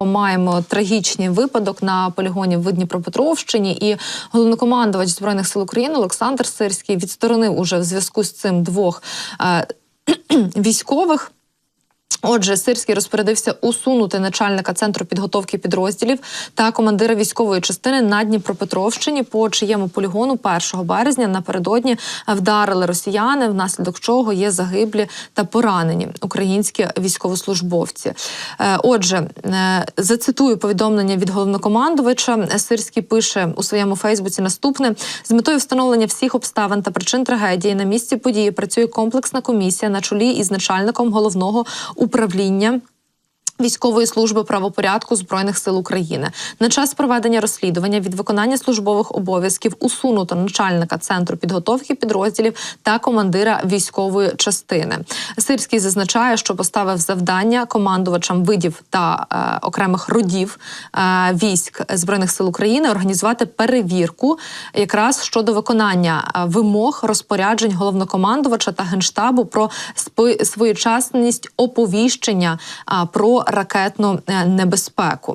Маємо трагічний випадок на полігоні в Дніпропетровщині, і головнокомандувач збройних сил України Олександр Сирський відсторонив уже в зв'язку з цим двох е, військових. Отже, Сирський розпорядився усунути начальника центру підготовки підрозділів та командира військової частини на Дніпропетровщині, по чиєму полігону 1 березня напередодні вдарили росіяни, внаслідок чого є загиблі та поранені українські військовослужбовці. Е, Отже, е, зацитую повідомлення від головнокомандувача. Сирський пише у своєму Фейсбуці наступне: з метою встановлення всіх обставин та причин трагедії на місці події працює комплексна комісія на чолі із начальником головного управління управління Військової служби правопорядку збройних сил України на час проведення розслідування від виконання службових обов'язків усунуто начальника центру підготовки підрозділів та командира військової частини. Сирський зазначає, що поставив завдання командувачам видів та е, окремих родів е, військ збройних сил України організувати перевірку якраз щодо виконання е, вимог розпоряджень головнокомандувача та генштабу про спи- своєчасність оповіщення а, про ракетну е, небезпеку.